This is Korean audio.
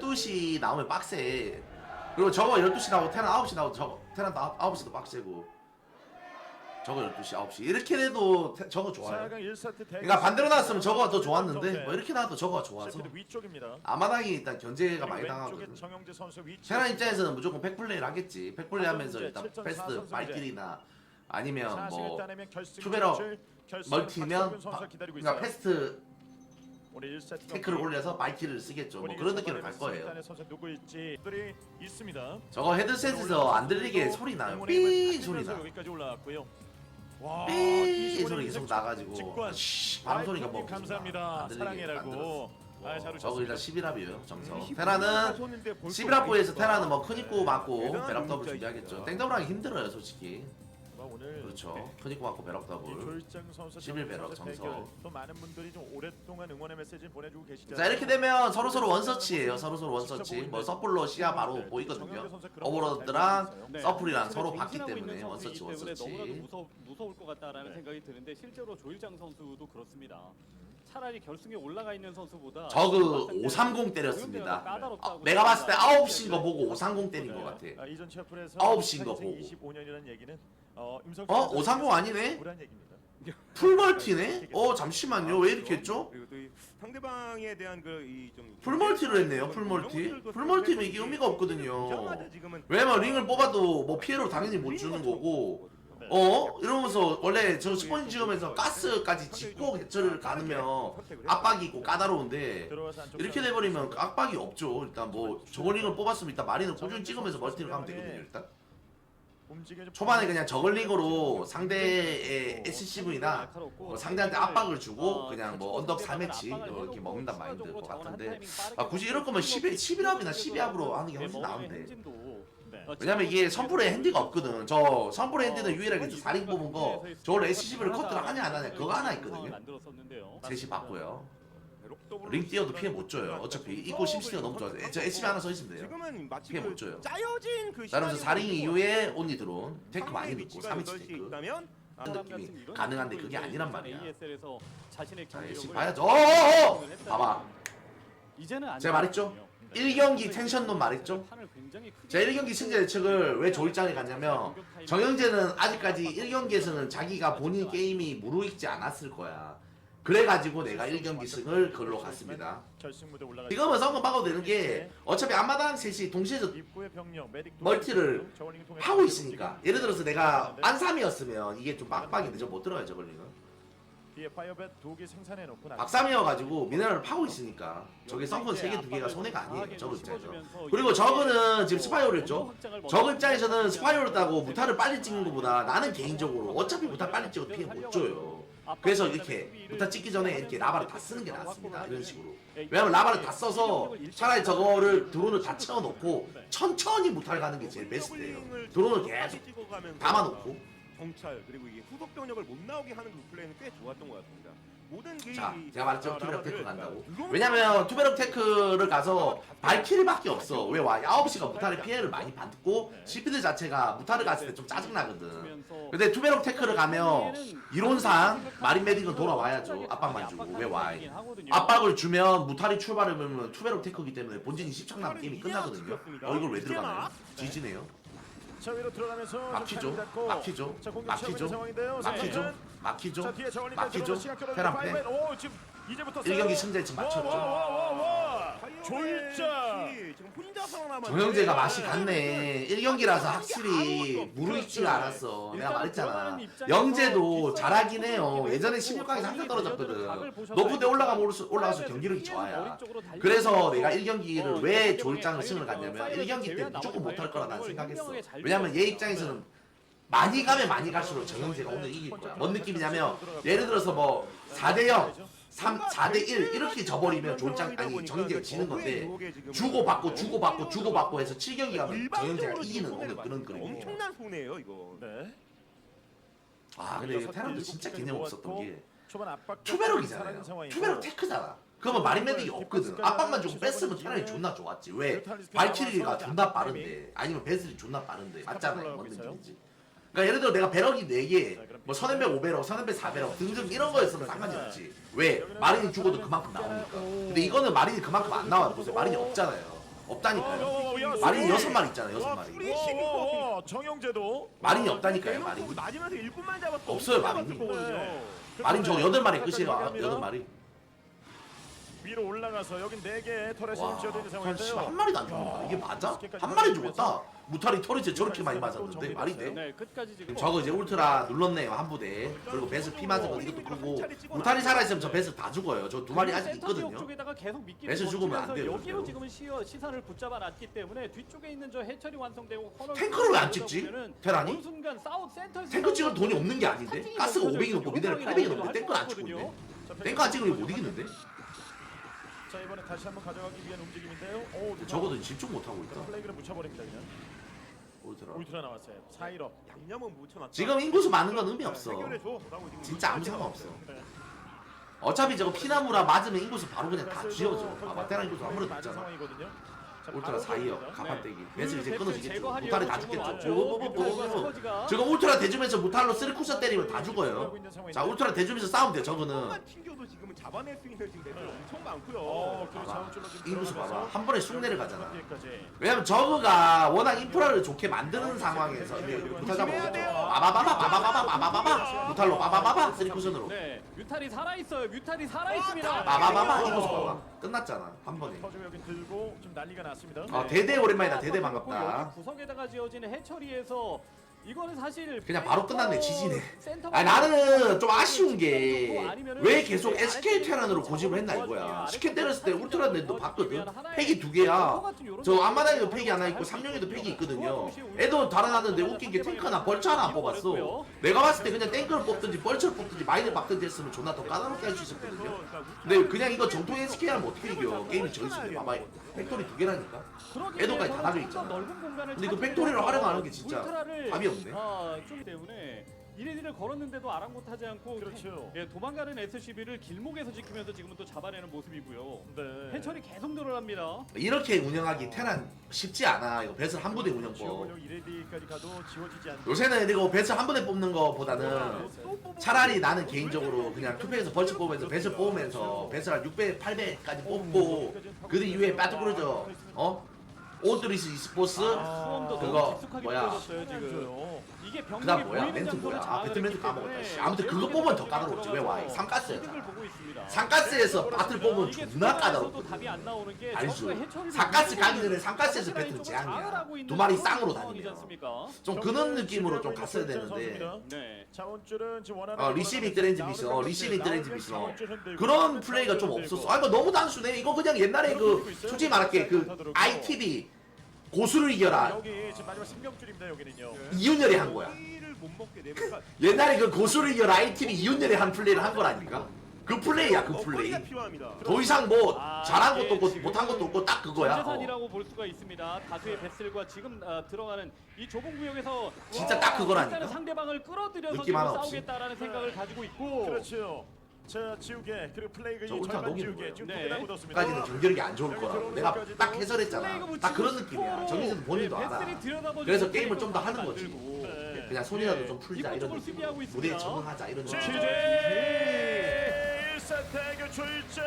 12시 나오면 빡세. 그리고 저거 12시 나오고 테란 9시 나오고 저거 테란 9시도 빡세고. 저거 12시 9시 이렇게 돼도 테- 저거 좋아요. 4강 1세트 대결 그러니까 반대로 나왔으면 저거가 더 네. 좋았는데 뭐 이렇게 나와도 저거가 좋아서 위쪽입니다. 아마당이 일단 견제가 많이 당하거든. 정영재 선수 위치. 테란 입장에서는 무조건 팩플레이를 하겠지. 팩플레이 하면서 일단 7.4 패스트 선수제. 발길이나 아니면 뭐 투베럭 결승은 멀티면 있어요. 그러니까 패스트 오늘 1세트 태클을 올려서 발길을 쓰겠죠. 뭐 그런 느낌을 갈 거예요. 선수 누구일지 들이 있습니다. 저거 헤드셋에서 안 들리게 소리 나요. 삐 소리 나. 여기까지 올라왔고요. 와, 삐25 소리 계속 나가지고. 씨, 바람 소리가 뭐. 감사합니다. 안 들리게 사랑해라고. 아, 잘 저거 일단 오셨습니다. 11합이에요. 정석. 음, 테라는 하셨는데 볼 11합부에서 거 테라는 뭐 없으니까. 큰 입구 맞고 배럭 더블. 준비하겠죠. 땡더블 하기 힘들어요, 솔직히. 뭐 오늘 그렇죠. 네. 큰 입구 맞고 배럭 이 더블. 조일장 선수 11 배럭 정석. 또 많은 분들이 좀 오랫동안 응원의 메시지 보내주고 계시잖아요. 자 이렇게 되면 서로 서로 원서치예요. 서로 서로 원서치. 뭐 서플로 시야 바로 보이거든요. 오버로드랑 네. 서플이랑 서로 봤기 때문에 원서치 때문에 원서치. 무서, 무서 울 것 같다라는 네. 생각이 드는데 실제로 조일장 선수도 그렇습니다. 차라리 결승에 올라가 있는 선수보다 저그 봤을 때는 530 때렸습니다. 아, 내가 봤을 때 생각합니다. 9시인 거 보고 530 때린 것 같아. 아, 이전 체프에서 아홉 시인 거 보고. 25년이라는 얘기는 어, 임성 어? 530 아니네? 오란 얘기입니다. 풀멀티네? 어 잠시만요. 왜 이렇게 했죠? 그리고 또이 상대방에 대한 그이좀 풀멀티를 했네요. 풀멀티. 풀멀티는 이게 의미가 없거든요. 지금은 왜냐면 링을 뽑아도 뭐 피해를 당연히 못 주는 거고 네. 어? 이러면서 원래 저 스펀지 지으면서 가스까지 짓고 개처를 가누면 압박이 있고 까다로운데 들어와서 안쪽 이렇게 돼버리면 압박이 없죠. 일단 뭐 저글링을 뽑았으면 일단 마린을 꾸준히 찍으면서 멀티를 가면 되거든요. 일단 초반에 그냥 저글링으로 상대의 SCV나 뭐 상대한테 압박을 주고 그냥 뭐 언덕 3매치 이렇게 먹는단 마인드 것 같은데 아 굳이 이럴 거면 11, 11합이나 12합으로 하는 게 훨씬 나은데. 네. 왜냐면 이게 선불에 핸디가 없거든. 저 선불에 핸디는 유일하게 저 4링 뽑은 거 저걸로 SCV를 커트를 하냐 안 하냐 그거 하나 있거든요. 셋이 바꾸요 링 띄어도 피해 못 줘요. 어차피 입고 심시티가 너무 좋아서 저 SCV 하나 서 있으면 돼요. 지금은 마치 피해 그못 줘요. 짜여진 그 시나리오가 4링 이후에 온리 드론 탱크 많이 넣고 위치가 3인치 여덟 시에 탱크. 있다면 느낌이 가능한데 그게 아니란 말이야. ASL에서 자신의 자 봐야죠. 어어어! 했다는 봐봐. 이제는 안 제가 말했죠? 되거든요. 1경기 텐션론 말했죠? 자 1경기 승자 예측을 왜 조일장에 갔냐면 정영재는 아직까지 1경기에서는 자기가 본인 게임이 무르익지 않았을 거야 그래가지고 내가 1경기 승을 그걸로 갔습니다. 결승 무대 올라가. 지금은 성공 박아도 되는 게 어차피 앞마당 셋이 동시에 입구의 병력 메딕 멀티를 통해 하고 있으니까. 예를 들어서 내가 안삼이었으면 이게 좀 빡빡인데 저 못 들어요 저걸리는 뒤에 파이어벳 두개 생산해 놓고 나. 박삼이어가지고 미네랄을 파고 있으니까 저게 썬컨 3개 2개가 손해가 아니에요 저거 입장에서. 그리고 저거는 지금 스파이어를 했죠 저거 입장에서는 스파이어를 따고 무타를 빨리 찍는 것보다 나는 개인적으로 어차피 무타 빨리 찍어도 피해 못 줘요 그래서 이렇게 무타 찍기 전에 이렇게 라바를 다 쓰는 게 낫습니다. 이런 식으로. 왜냐면 라바를 다 써서 차라리 저거를 드론을 다 채워놓고 천천히 무타를 가는 게 제일 베스트예요. 드론을 계속 담아놓고. 정찰 그리고 이게 후속 병력을 못 나오게 하는 그 플레이는 꽤 좋았던 것 같습니다. 자 이- 제가 말했죠 아, 투베럭 테크 간다고? 왜냐면 투베럭 테크를 가서 발키리밖에 없어. 왜 와? 9시가 무타를 피해를 많이 받고 시피드 자체가 무타를 갔을 때 좀 짜증나거든. 근데 투베럭 테크를 가면 이론상 마린 메딕은 돌아와야죠. 압박만 주고 왜 와? 압박을 주면 무탈이 출발하면 투베럭 테크이기 때문에 본진이 10창 남은 게임이 끝나거든요. 어 이걸 왜 들어가나요? 지지네요. 자 위로 들어가면서 막히죠. 막히죠? 막히죠. 막히죠? 자, 막히죠? 자 뒤에 저울링 막히죠? 오 지금 이제부터 1경기 승자 지금 맞췄죠. 와와와와. 지금 혼자서 정영재가 맛이 갔네. 1경기라서 확실히 무르익지가 않았어. 내가 말했잖아. 영재도 잘하긴 해요. 예전에 16강에서 항상 떨어졌거든. 높은데 올라가면 올수- 올라가서 경기력이 좋아야. 그래서 내가 1경기를 왜 조일장을 승을 갔냐면 1경기 때 무조건 못할 거라 난 생각했어. 왜냐면 얘 입장에서는 많이 가면 많이 갈수록 정영재가 오늘 이길 거야. 뭔 느낌이냐면 예를 들어서 뭐 4대 0 3, 4대 1 이렇게 져버리면 조일장 아니 정영재가 지는 건데 주고받고 주고받고 주고받고 해서 7경기 가면 정영재가 이기는 오늘 그런 그림이에요 엄청난 손해예요 이거. 네. 아 근데 이거 테란도 진짜 개념 없었던 게 투베럭이잖아요. 투베럭 테크잖아. 그러면 마린 메딕이 없거든. 압박만 주고 뺐으면 테란이 존나 좋았지. 왜? 발키리가 존나 빠른데. 아니면 베슬이 존나 빠른데. 맞잖아요. 뭔 느낌인지 그러니까 예를 들어 내가 배럭이 4개 뭐 선앤배 5배럭 선앤배 4배럭 등등 이런 거였으면 상관이 없지 왜 마린이 죽어도 그만큼 나오니까 근데 이거는 마린이 그만큼 안 나와요 보세요 마린이 없잖아요 없다니까요. 마린이 여섯 마리 있잖아 여섯 와, 마리. 프리- 와, 와, 정영재도 마린이 없다니까요 마린이. 맞으면서 1분만 잡았어. 없어요, 마린이. 네. 마린 저 여덟 마리 끝까지 끝이에요. 아, 갑니다. 여덟 마리. 위로 올라가서 여긴 네 개의 터렛이 와, 지어져 있는 한, 상황인데요. 한 마리도 안 죽는다. 이게 맞아? 스케까지 한 마리 죽었다. 무탈이 털이 저렇게 많이 맞았는데 말이 돼? 네, 끝까지 지금 저거 이제 울트라 눌렀네요 한 부대. 그리고 베스 피 맞은 거 이것도 크고 무탈이 살아있으면 저 베스 다 죽어요. 저 두 마리 아직 센터 지역 있거든요. 쪽에다가 계속 미끼를 매수 죽으면 안 던지면서 돼요, 여기로 절대로. 지금은 시어, 시선을 붙잡아 놨기 때문에 뒤쪽에 있는 저 해철이 완성되고 커널 탱크를 왜안 찍지? 테란이? 어느 순간 사우스 센터 탱크 찍을 돈이 없는 게 아닌데? 가스가 500이 넘고 미네랄 800이 넘는데 탱크는 안 찍고 있네. 탱크 안 찍으면 못 이기는데? 자 이번에 다시 한번 가져가기 위한 움직임인데요. 오, 누가 적어도 집중 못 하고 있다. 플레이그를 묻혀버립니다 그냥. 울트라. 울트라 나왔어요. 사이로. 양념은 묻혀놨다. 지금 인구수 많은 건 의미 없어. 해결해줘. 라고 지금 진짜 아무 상관 없어. 네. 어차피 저거 피나무라 맞으면 인구수 바로 그냥 다. 거의 봐봐 테란 인구수 아무래도 맞은 없잖아. 상황이거든요. 자, 울트라 4이요. 보입니다. 가판떼기. 네. 이제 그 끊어지겠죠. 제거하려고 무탈이 다 죽겠죠. 스커지가. 저거 울트라 대주면서 무탈로 쓰리 쿠션 때리면 다 죽어요. 자 울트라 대주면서 싸우면 돼 저거는. 조금만 튕겨도 지금은 잡아낼 수 있는 지금 레벨 엄청 많고요. 어, 봐봐. 인구수 봐봐. 한 번에 쑥 내려가잖아. 뒤에까지. 왜냐면 저거가 워낙 인프라를 좋게 만드는 상황에서 이제 무탈 잡아오겠죠. 빠바바바 빠바바바 빠바바바 무탈로 빠바바바 쓰리 쿠션으로. 네, 뮤탈이 살아 있어요. 뮤탈이 살아 있습니다. 빠바바바 인구수 봐봐. 끝났잖아 한 번에. 터지고 여기 들고 좀 난리가 났 습니다. 아 대대 오랜만이다 대대 여기 반갑다. 구석에다가 지어진 해처리에서 이거는 사실 그냥 바로 끝났네, 지지네. 아 나는 좀 아쉬운 게 아니면은 왜 계속 SK 테란으로 고집을 했나 이거야. 스캔 때렸을 때 울트라넷도 봤거든. 팩이 두 개야. 저 앞마당에도 팩이 하나 있고 삼룡에도 팩이 있거든요. 애도 달아나는데 웃긴 게 탱크 하나 벌처 하나 안 뽑았어. 내가 봤을 때 그냥 탱크를 뽑든지 벌처를 뽑든지 마인을 박든지 했으면 존나 더 까다롭게 할 수 있었거든요. 근데 그냥 이거 정통 SK 하면 어떻게 이겨? 게임이 저있는데 봐봐. 팩토리 두 개라니까. 애도까지 다 달려 있잖아. 근데 그 팩토리를 활용하는 게 진짜 답이 없네. 아, 좀 때문에 이레디를 걸었는데도 아랑곳하지 않고 그렇죠. 예, 도망가는 SCB를 길목에서 지키면서 지금은 또 잡아내는 모습이고요. 네. 해철이 계속 늘어납니다. 이렇게 운영하기 테란 쉽지 않아. 이거 배슬 한 부대 운영법. 지원력 1레디까지 가도 지워지지 않는. 요새는 그리고 배슬 한 번에 뽑는 거보다는 차라리 나는 개인적으로 그냥 투표에서 벌칙 뽑으면서 배슬 뽑으면서 배슬 한 600, 800까지 뽑고 그 이후에 빠져그러져 어? 오드리스 e스포츠 수험도 그거 뭐야. 지금. 이게 그다음 뭐야 멘트 뭐야 아 했기 까먹었다 씨. 아무튼 그거 뽑으면 더 까다롭지 왜 와? 보고 있습니다. 삼가스에서 바틀 뽑으면 존나 게 알수 삼가스 가기 전에 삼가스에서 라인 배틀 쪽으로 장악을 재앙이야 두 마리 쌍으로 않습니까? 좀 그런 느낌으로 좀 갔어야 되는데 네. 자원줄은 지금 원하는 어, 리시빙 트랜지미션, 어, 리시빙 트랜지미션. 그런 플레이가 좀 없었어. 아 이거 너무 단순해. 이거 그냥 옛날에 그 솔직히 말할게 그 ITV 고수를 이겨라 여기 지금 마지막 생명줄입니다 여기는요. 이윤열이 한 거야. 를못 먹게 되면 옛날에 그 고수를 이겨라 ITV 이윤열이 한 플레이를 한 거라니까. 그 플레이야 그 플레이. 먹거리가 필요합니다. 더 이상 뭐 아, 잘한 것도 없고 지금 못한 것도 없고 딱 그거야. 어. 전재산이라고 볼 수가 있습니다. 다수의 배슬과 지금 어, 들어가는 이 좁은 구역에서 진짜 와, 딱 그거라니까. 일단은 상대방을 끌어들여서 느낌 지금 하나 없이. 싸우겠다라는 생각을 가지고 있고 그렇죠. 자 지우개 그리고 플레이가 저이 울트라 절반 녹이는 지우개 거예요. 지금 네. 두개 다 묻었습니다. 까지는 경기력이 안 좋을 거라고 내가 딱 해설했잖아. 뭐딱 그런 느낌이야. 정희진 본인도 예, 알아. 그래서 게임을 좀 더 하는. 거지. 네. 그냥 손이라도 예. 좀 풀자 이런 수비하고 느낌. 있습니다. 무대에 적응하자 이런 느낌. 취재 1세트 대결 출전